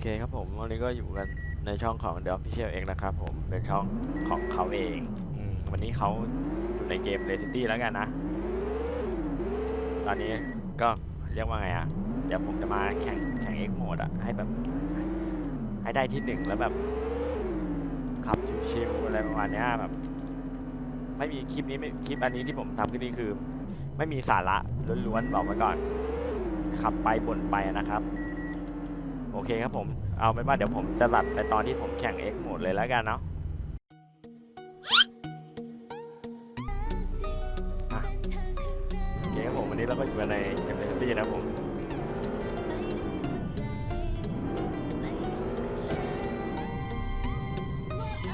เคครับผมวันนี้ก็อยู่กันในช่องของ The Official เองนะครับผมเป็นช่องของเขาเองอมวันนี้เขาอยู่ในเกม r e City แล้วกันนะ ตอนนี้ก็เรียกว่าไงอะเดี๋ยวผมจะมาแข่งแข่ง X Mode อะให้แบบ ให้ได้ที่หนึ่งแล้วแบบ ขับชิวๆอะไรประมาณเนี้ยแบบ ไม่มีคลิปนี้ไม่คลิปอันนี้ที่ผมทำขึ้นนี้คือ ไม่มีสาระล้วนๆบอกไว้ก่อน ขับไปบ่นไปนะครับ โอเคครับผม เอาเป็นว่าเดี๋ยวผมจะหลัดไปตอนที่ผมแข่ง X โหมดเลยแล้วกันเนาะอะโอเคครับผมวันนี้เราก็อยู่กันในเกมเลสตี้นะครับผม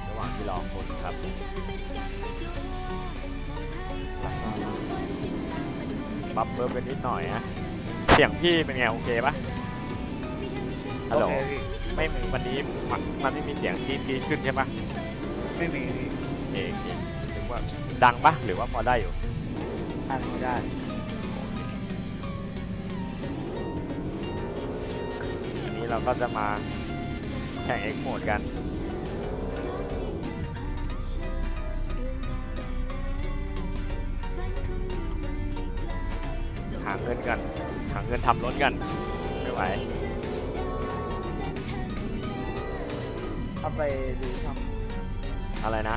ระหว่างที่รอคนครับปรับเพิ่มไปนิดหน่อยนะเสียงพี่เป็นไงโอเคปะ ฮัลโหล โอเคพี่ไม่วันนี้มันมันไม่มีเสียงกรีดกรีดขึ้นใช่ปะไม่มีพี่โอเคโอเคถึงว่าดังปะหรือว่าพอได้อยู่ ทานไม่ได้อันนี้เราก็จะมาแข่ง X โหมดกัน หาเงินกัน หาเงินทำรถกัน ไม่ไหว เอาไปดูช่องอะไรนะ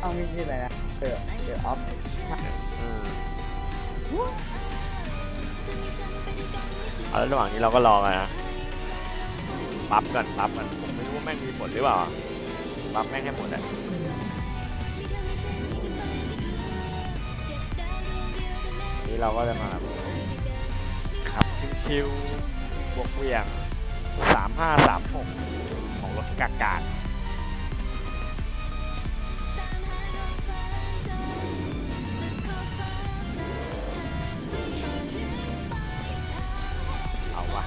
ช่องนี้ชื่ออะไรนะเดอะเดอะออฟอืมเอาแล้วระหว่างนี้เราก็รอกันนะปั๊บกันปั๊บกันผมไม่รู้ว่าแม่งมีผลหรือเปล่าปั๊บแม่งให้หมดอะนี่เราก็จะมาแบบขับชิวๆบวกเหวี่ยงสามห้าสามหกของ รถกากาศเอาวะ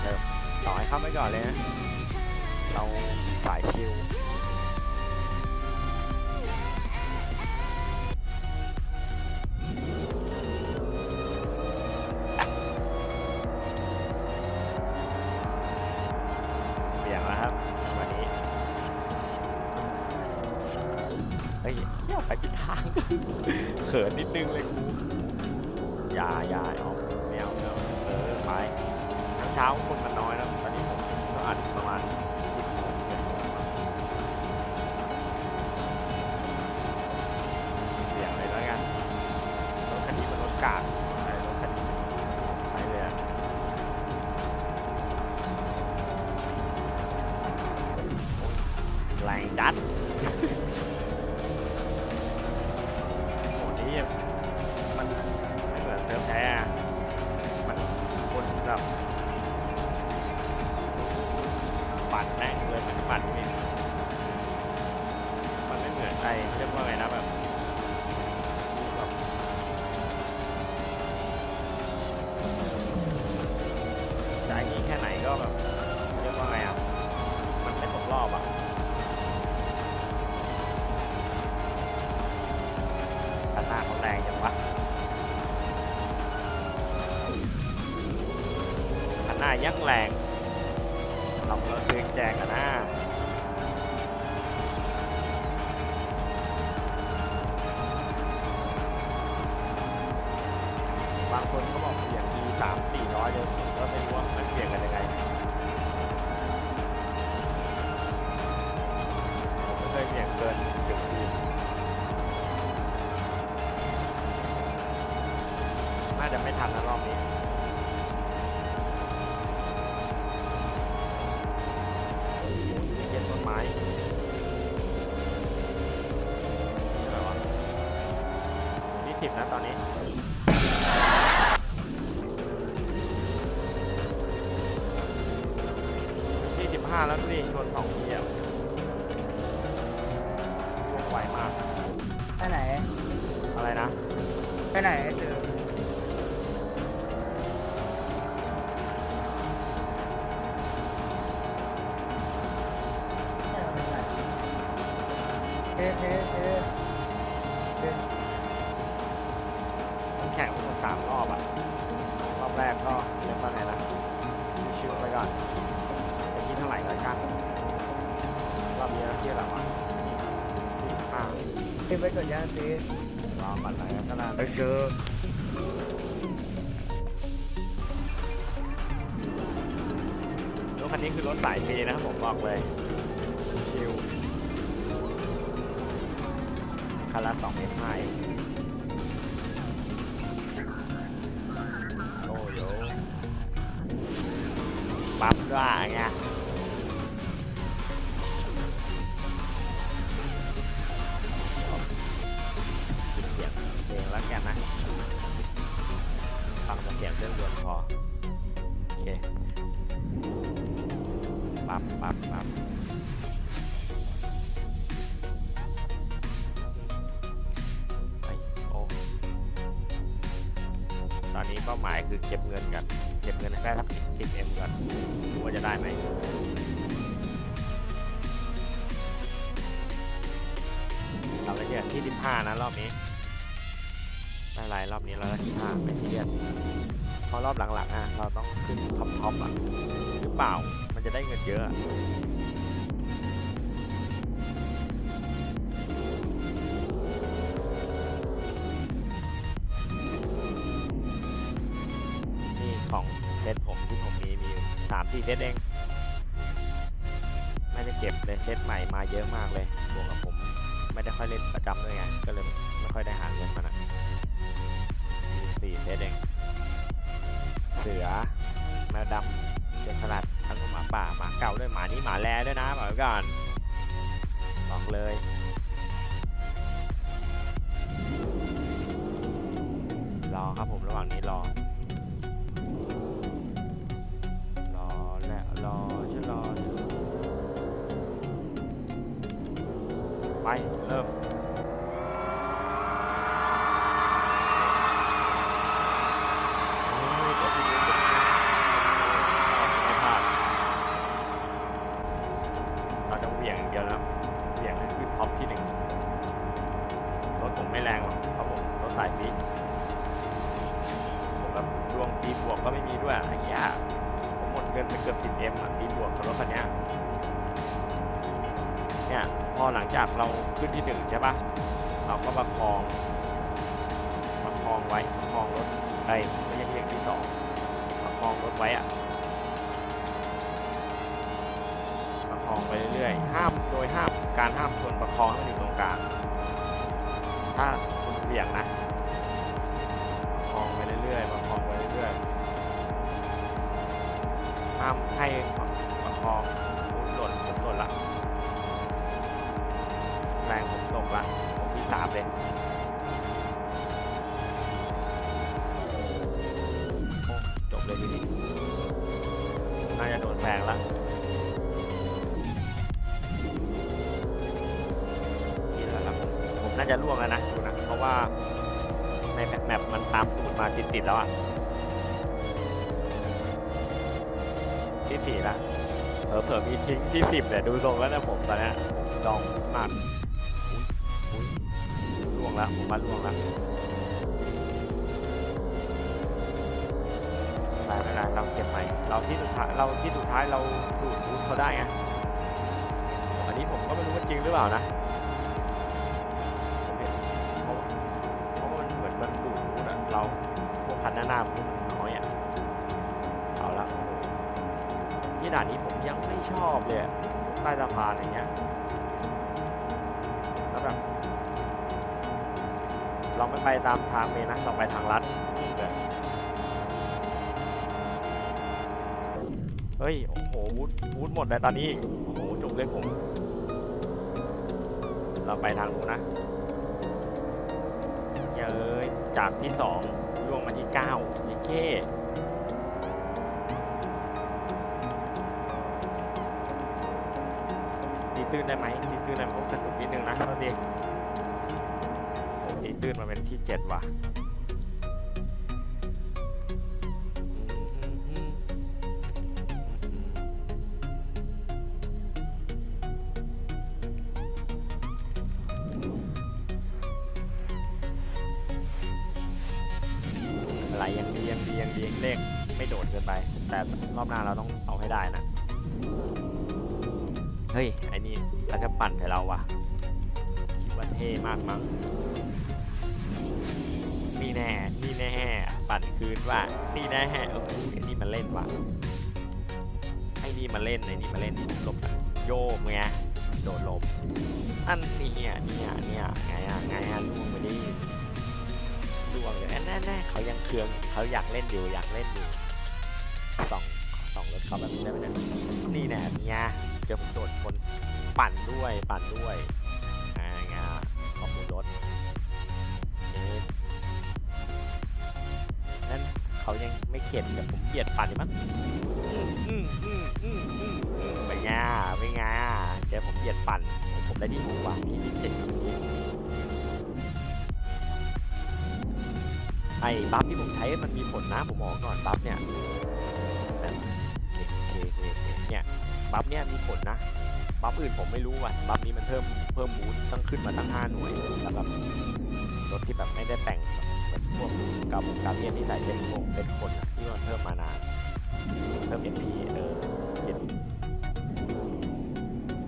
เดี๋ยวต่อให้เข้าไปก่อนเลยนะ เขินนิดนึงเลย ปัดแม่งเลยมันปัดมินมันไม่เหมือนไอ้เรียกว่าไงนะแบบแบบจะไอ้นี้แค่ไหนก็แบบเรียกว่าไงอะมันไม่ตกรอบอะคันหน้าเขาแรงจังวะหน้ายังแรง เราเราเสียงแจงกันนะบางคนเขาบอกเสียงดีสามสี่ร้อยเลยผมก็ไม่รู้ว่ามันเสียงกันยังไงผมไม่เคยเสียงเกินถึงดีน่าจะไม่ทันนะรอบนี้ สิบนะตอนนี้ ที่สิบห้าแล้วนี่ชนสองทีอะวงไวมาก ไปไหน อะไรนะ ไปไหน กดย่างสิรอก่อนเลยก็ได้ไปเจอรถคันนี้คือรถสายฟรีนะครับผมบอกเลยชิวคันละสองเมตรห้าเองโอ้โยปั๊บด้วยไง เสียงเครื่องยนต์พอ โอเค ปั๊บปั๊บปั๊บไอ้โอ้ตอนนี้เป้าหมายคือเก็บเงินกัน เก็บเงินให้ได้สักสิบเอ็มก่อนดูว่าจะได้ไหมเราไปเจอที่สิบห้านะรอบนี้ ไม่เป็นไรรอบนี้เราได้ที่ห้าไม่ซีเรียสเพราะรอบหลังๆอะเราต้องขึ้นท็อปท็อปอะหรือเปล่ามันจะได้เงินเยอะนี่ของเซตผมที่ผมมีมีสามสี่เซตเองไม่ได้เก็บเลยเซตใหม่มาเยอะมากเลยบวกกับผม ไม่ได้ค่อยเล่นประจำด้วยไงก็เลยไม่ค่อยได้หาเงินมันอะ สี่เซตเอง เสือแมวดำเจ็ดสลัดทั้งหมาป่าหมาเก่าด้วยหมานี้หมาแลด้วยนะบอกไว้ก่อนบอกเลยรอครับผมระหว่างนี้รอ รอและรอฉันรออยู่ไป เริ่ม เนี่ยพอหลังจากเราขึ้นที่หนึ่งใช่ปะเราก็ประคองประคองไว้ประคองรถไอ้ไม่ใช่ที่อย่างที่สองประคองรถไว้อะประคองไปเรื่อยๆห้ามโดยห้ามการห้ามชนประคองให้มันอยู่ตรงกลางถ้าคุณเบี่ยงนะประคองไปเรื่อยๆประคองไปเรื่อยๆห้ามให้ เลย จบเลยทีนี้น่าจะโดนแซงละนี่แหละครับผมผมน่าจะล่วงแล้วนะดูนะเพราะว่าในแมปแมปมันตามตูดมาติดติดๆแล้วอะที่สี่ละเผลอเผลอๆมีทิ้งที่สิบเนี่ยดูทรงแล้วนะผมตอนนี้ผมดองมาก วงแล้วผมว่าล่วงแล้วไม่เป็นไรเราเก็บใหม่เราที่สุดท้ายเราที่สุดท้ายเราดูดบูทเขาได้ไงอันนี้ผมก็ไม่รู้ว่าจริงหรือเปล่านะเห็นเพราะเพราะมันเหมือนมันดูดบูทอะเราพวกคันหน้าหน้าบูทน้อยอะเอาละที่ด่านนี้ผมยังไม่ชอบเลยใต้สะพานอย่างเงี้ย เราไม่ไปตามทางเมนนะเราไปทางลัดเฮ้ย โอ้โหวูดวูดหมดเลยตอนนี้โอ้โหจบเลยผม เราไปทางนู้นนะอย่าเอ้ยจากที่สองล่วงมาที่เก้าเยเก้ตีตื้นได้ไหมตีตื้นได้ผมกระตุกนิดนึงนะตอนนี้โอ้ ตื้นมาเป็นที่เจ็ดว่ะอืมอะไรยังดียังดียังดีเลขไม่โดดเกินไป แต่รอบหน้าเราต้องเอาให้ได้นะเฮ้ยไอ้นี่เขาจะปั่นใส่เราวะคิดว่าเท่มากมั้ง นี่แน่ นี่แน่ ปั่นคืนว่า นี่แน่โอ้โหไอ้นี่มันเล่นว่ะไอ้นี่มาเล่นไอ้นี่มาเล่นหลบอะโยกไงโดดลบอันนี้เนี่ยเนี่ยเนี่ยไงอะไงอะล่วงไปดิล่วงเลยแน่แน่เขายังเคืองเขาอยากเล่นอยู่อยากเล่นอยู่สองสองรถเขาแบบนี้ได้ไหมเนี่ยนี่แน่เนี่ยเจอผมโดดคนปั่นด้วยปั่นด้วยอ่าไงอะขอบคุณรถ เขายังไม่เข็ดแต่ผมเบียดปั่นอยู่มั้งอืมอืมอืมอืมอืมอืมเป็นไงอะเป็นไงอะเจอผมเหยียดปั่น ผมได้ที่หูว่ะมีที่เจ็ดอย่างนี้ไอ้บัฟที่ผมใช้มันมีผลนะผมบอกก่อนบัฟเนี่ยแบบเคเคเคเคเนี่ยบัฟเนี่ยมีผลนะบัฟอื่นผมไม่รู้ว่ะบัฟนี้มันเพิ่มเพิ่มมูดต้องขึ้นมาตั้งห้าหน่วยสำหรับรถที่แบบไม่ได้แต่งแบบ พวกกาบุกาเบียนที่ใส่เซ็ตโคงเซ็ตคนที่มันเพิ่มมานานเพิ่ม NP เออเย็น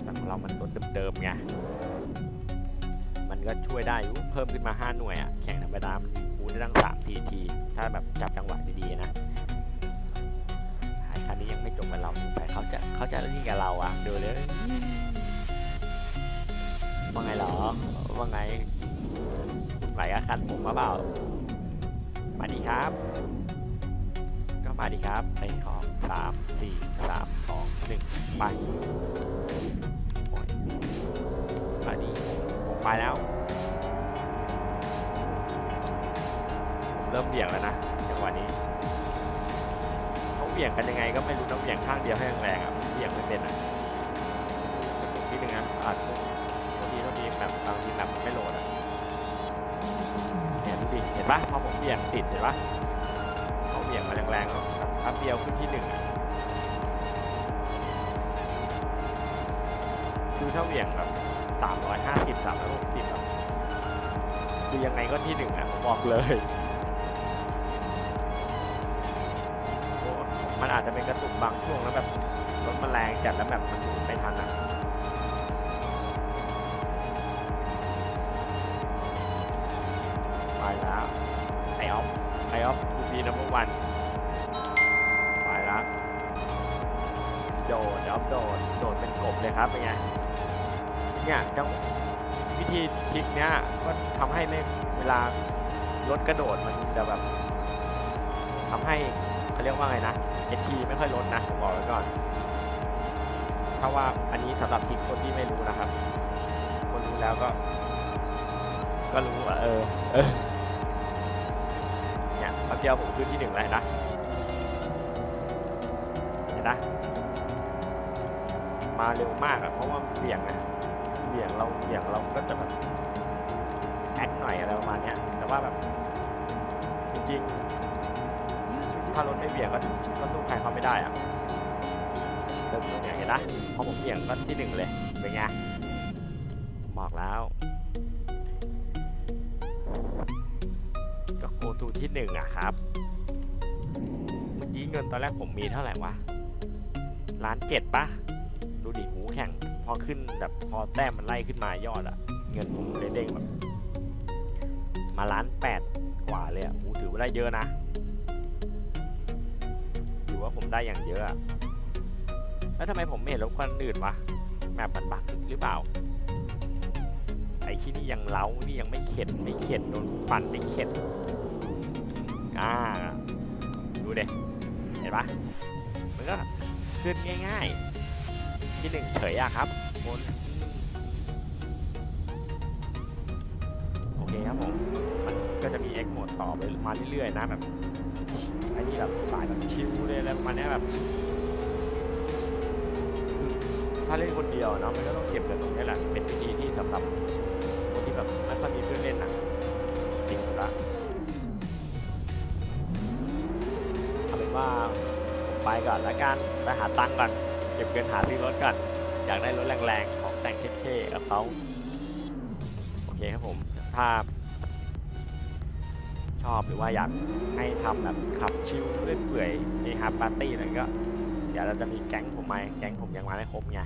แต่ของเรามันรถเดิมๆไงมันก็ช่วยได้เพิ่มขึ้นมา 5 หน่วยอะแข่งธรรมดามันคูณได้ตั้ง3 4ทีถ้าแบบจับจังหวะดีๆนะไอ้คันนี้ยังไม่จบกับเราแต่เขาจะเขาจะนี่กับเราอะดูเลยว่าไงเหรอว่าไงคุณไหวกับคันผมมาเปล่า มาดีครับ ก็มาดีครับไปของสามสี่สามสองหนึ่งไปโอ้ยมาดีผมไปแล้ว เริ่มเบี่ยงแล้วนะจังหวะนี้เขาเบี่ยงกันยังไงก็ไม่รู้นะเบี่ยงข้างเดียวให้แรงๆอะเบี่ยงไม่เป็นอะทีนึงนะอาจจะบางทีบางทีแบบบางทีแบบไม่โหลดอะ ดูดิเห็นปะพอผมเบี่ยงติดเห็นปะเขาเบี่ยงมาแรงๆแล้วแบบแป๊บเดียวขึ้นที่หนึ่งคือถ้าเบี่ยงแบบสามร้อยห้าสิบสามร้อยหกสิบอะคือยังไงก็ที่หนึ่งอะผมบอกเลยมันอาจจะเป็นกระตุกบางช่วงแล้วแบบรถมันแรงจัดแล้วแบบมันไม่ทันอะ วัน ไปแล้ว โดดเดี๋ยวโดด โดดเป็นกบเลยครับเป็นไง เนี่ยจังวิธีทริกเนี้ยก็ทำให้ไม่เวลารถกระโดดมันจะแบบทำให้เขาเรียกว่าไงนะเอทีไม่ค่อยลดนะผมบอกไว้ก่อนเพราะว่าอันนี้สำหรับทริกคนที่ไม่รู้นะครับ คนรู้แล้วก็ ก็รู้ว่าเออเออ เนี่ยแป๊บเดียวผมขึ้นที่หนึ่งเลยนะเห็นนะ มาเร็วมากอะเพราะว่าเบี่ยงอะเบี่ยงเราเบี่ยงเราก็จะแบบแอคหน่อยอะไรประมาณนี้แต่ว่าแบบจริงๆถ้ารถไม่เบี่ยงก็ก็สู้ใครเขาไม่ได้อะเติมตัวเนี่ยเห็นนะพอผมเบี่ยงก็ที่หนึ่งเลยเป็นไง หนึ่งอะครับ เมื่อกี้เงินตอนแรกผมมีเท่าไหร่วะล้านเจ็ดปะดูดิหูแข่ง พอขึ้นแบบพอแต้มมันไล่ขึ้นมายอดอะเงินผมเลยเด้งแบบมาล้านแปดกว่าเลยอะหูถือว่าได้เยอะนะถือว่าผมได้อย่างเยอะอะแล้วทำไมผมไม่เห็นรถคนอื่นวะแมปมันบักหรือเปล่าไอ้ที่นี่ยังเล้านี่ยังไม่เข็ดไม่เข็ดโดนปั่นไม่เข็ด อ่า ดูเด็เห็นปะมันก็ขึ้นง่ายๆ ที่หนึ่งเฉยอะครับบนโอเคครับผม มันก็จะมีเอ็กโหมดต่อไปมาเรื่อยๆนะแบบไอ้นี่แบบสายแบบชิลเลยอะไรประมาณเนี้ยแบบถ้าเล่นคนเดียวเนาะมันก็ต้องเก็บเงินตรงนี้แหละ เป็นวิธีที่สำหรับ ไปก่อนละกันไปหาตังค์ก่อนเก็บเงินหาซื้อรถก่อนอยากได้รถแรงๆของแต่งเท่ๆกับเขาโอเคครับผมถ้าชอบหรือว่าอยากให้ทำแบบขับชิลเล่นเปื่อยในฮาร์ปาร์ตี้อะไรก็เดี๋ยวเราจะมีแก๊งผมมาแก๊งผมยังมาไม่ครบไง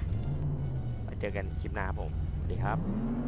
เจอกันคลิปหน้าครับผมสวัสดีครับ